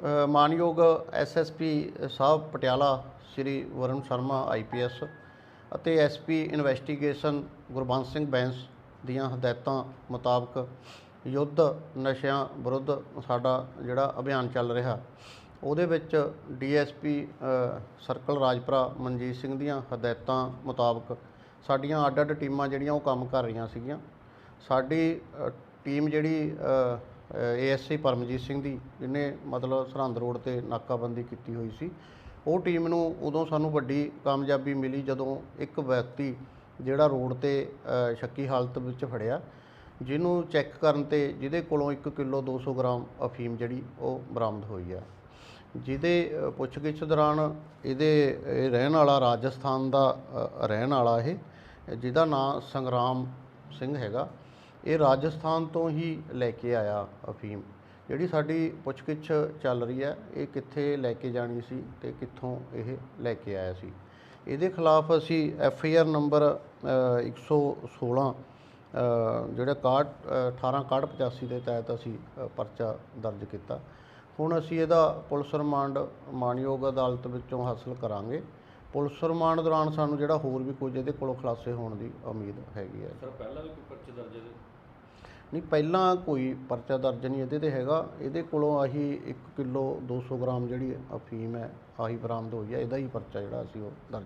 ਅ, ਮਾਨਯੋਗ ਐਸਐਸਪੀ ਸਾਹਿਬ ਪਟਿਆਲਾ ਸ੍ਰੀ ਵਰੁਣ ਸ਼ਰਮਾ ਆਈਪੀਐਸ ਅਤੇ ਐਸਪੀ ਇਨਵੈਸਟੀਗੇਸ਼ਨ ਗੁਰਬੰਸ ਸਿੰਘ ਬੈਂਸ ਦੀਆਂ ਹਦਾਇਤਾਂ ਮੁਤਾਬਕ ਯੁੱਧ ਨਸ਼ਿਆਂ ਵਿਰੁੱਧ ਸਾਡਾ ਜਿਹੜਾ ਅਭਿਆਨ ਚੱਲ ਰਿਹਾ ਉਹਦੇ ਵਿੱਚ ਡੀਐਸਪੀ ਸਰਕਲ ਰਾਜਪੁਰਾ ਮਨਜੀਤ ਸਿੰਘ ਦੀਆਂ ਹਦਾਇਤਾਂ ਮੁਤਾਬਕ ਸਾਡੀਆਂ ਅੱਡ-ਅੱਡ ਟੀਮਾਂ ਜਿਹੜੀਆਂ ਉਹ ਕੰਮ ਕਰ ਰਹੀਆਂ ਸੀਗੀਆਂ। ਸਾਡੀ ਟੀਮ ਜਿਹੜੀ ਏਐਸਸੀ ਪਰਮਜੀਤ ਸਿੰਘ ਦੀ, ਜਿਹਨੇ ਮਤਲਬ ਸਰਹੰਦ ਰੋਡ ਤੇ ਨਾਕਾਬੰਦੀ ਕੀਤੀ ਹੋਈ ਸੀ। ਉਹ ਟੀਮ ਨੂੰ ਉਦੋਂ ਸਾਨੂੰ ਵੱਡੀ ਕਾਮਯਾਬੀ ਮਿਲੀ ਜਦੋਂ ਇੱਕ ਵਿਅਕਤੀ ਜਿਹੜਾ ਰੋਡ ਤੇ ਸ਼ੱਕੀ ਹਾਲਤ ਵਿੱਚ ਫੜਿਆ, ਜਿਹਨੂੰ ਚੈੱਕ ਕਰਨ ਤੇ ਜਿਹਦੇ ਕੋਲੋਂ 1 ਕਿਲੋ 200 ਗ੍ਰਾਮ ਅਫੀਮ ਜਿਹੜੀ ਉਹ ਬਰਾਮਦ ਹੋਈ ਆ। ਜਿਹਦੇ ਪੁੱਛਗਿੱਛ ਦੌਰਾਨ ਇਹਦੇ, ਇਹ ਰਹਿਣ ਵਾਲਾ ਰਾਜਸਥਾਨ ਦਾ ਰਹਿਣ ਵਾਲਾ ਇਹ, ਜਿਹਦਾ ਨਾਂ ਸੰਗਰਾਮ ਸਿੰਘ ਹੈਗਾ। ਇਹ ਰਾਜਸਥਾਨ ਤੋਂ ਹੀ ਲੈ ਕੇ ਆਇਆ ਅਫੀਮ। ਜਿਹੜੀ ਸਾਡੀ ਪੁੱਛਗਿੱਛ ਚੱਲ ਰਹੀ ਹੈ ਇਹ ਕਿੱਥੇ ਲੈ ਕੇ ਜਾਣੀ ਸੀ ਤੇ ਕਿੱਥੋਂ ਇਹ ਲੈ ਕੇ ਆਇਆ ਸੀ। ਇਹਦੇ ਖਿਲਾਫ ਅਸੀਂ ਐਫ ਆਈ ਆਰ ਨੰਬਰ ਅ, 116 ਅ, ਜਿਹੜਾ 61 18 ਦੇ ਤਹਿਤ ਅਸੀਂ ਪਰਚਾ ਦਰਜ ਕੀਤਾ। ਹੁਣ ਅਸੀਂ ਇਹਦਾ ਪੁਲਿਸ ਰਿਮਾਂਡ ਮਾਨਯੋਗ ਅਦਾਲਤ ਵਿੱਚੋਂ ਹਾਸਲ ਕਰਾਂਗੇ। ਪੁਲਿਸ ਰਿਮਾਂਡ ਦੌਰਾਨ ਸਾਨੂੰ ਜਿਹੜਾ ਹੋਰ ਵੀ ਕੁਝ ਇਹਦੇ ਕੋਲੋਂ ਖੁਲਾਸੇ ਹੋਣ ਦੀ ਉਮੀਦ ਹੈਗੀ ਹੈ। ਸਰ ਪਹਿਲਾਂ ਵੀ ਕੋਈ ਪਰਚੇ ਦਰਜ ਹੈ ਨਹੀਂ, ਪਹਿਲਾਂ ਕੋਈ ਪਰਚਾ ਦਰਜ ਨਹੀਂ ਇਹਦੇ ਤੇ ਹੈਗਾ। ਇਹਦੇ ਕੋਲੋਂ ਆਹੀ 1 ਕਿਲੋ 200 ਗ੍ਰਾਮ ਜਿਹੜੀ ਅਫੀਮ ਹੈ, ਆਹੀ ਬਰਾਮਦ ਹੋਈ ਹੈ ਇਹਦਾ ਹੀ ਪਰਚਾ ਜਿਹੜਾ ਅਸੀਂ ਉਹ ਦਰਜ